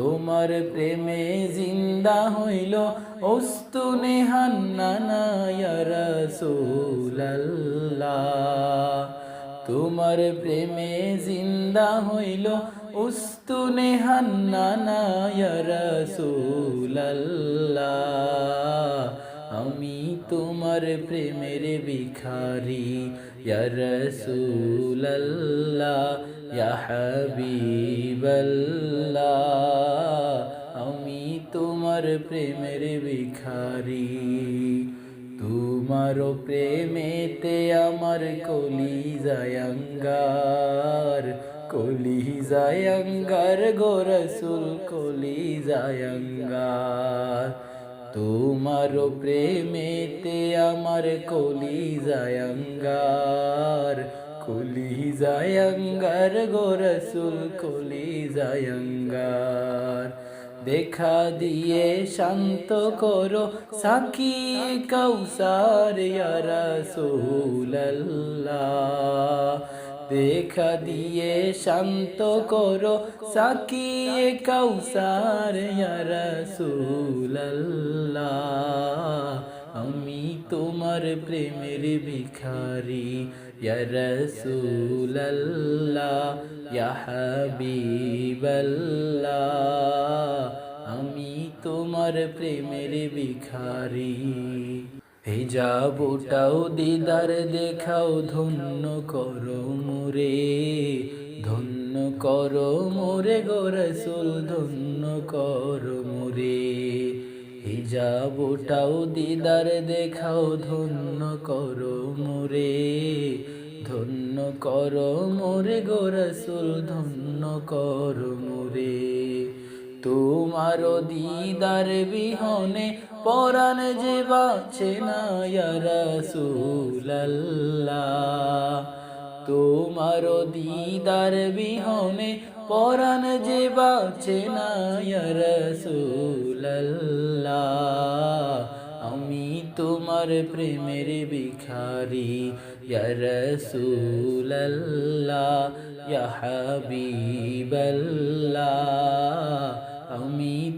তোমার প্রেমে জিন্দা হইল অস্তু হান্নানা রসুল্লাহ তোমার প্রেমে জিন্দা হইল উস্তুনে হান্নানা রসুল্লাহ আমি তোমার প্রেমের ভিখারি রসুল্লাহ হাবিবাল্লাহ। আমি তোমার প্রেমের ভিখারি তোমার প্রেমেতে আমার কলি জায়ঙ্গার কলি জায়ঙ্গার গোরসুল কলি জায়ঙ্গার তোমার প্রেমেতে আমার কলি জায়ঙ্গার কলি জায়ঙ্গার গোরসুল কলি জায়ঙ্গার দেখা দিয়ে শান্ত করো সাকি কৌসার রসুল্লাহ দেখা দিয়ে শান্ত করো সাকি কৌসার রসুল্লাহ আমি তোমার প্রেমের ভিখারি রসুল্লাহ হাবিবাল্লাহ। আমি তোমার প্রেমের ভিখারি। ভেজা বোটাও দিদার, দেখাও ধন্য করো মোরে, ধন্য করো মোরে গোরসুল ধন্য করো মোরে। ভেজা বোটাও দিদার, দেখাও ধন্য করো মোরে, ধন্য করো মোরে গোরসুল ধন্য করো মোরে। তোমার দিদার বিহনে পরাণ যে বাঁচে না রসুল্লাহ তোমার দিদার বিহনে পরাণ যে বাঁচে না রসুল্লাহ আমি তোমার প্রেমের ভিখারি রসুল্লাহ হাবিবাল্লাহ।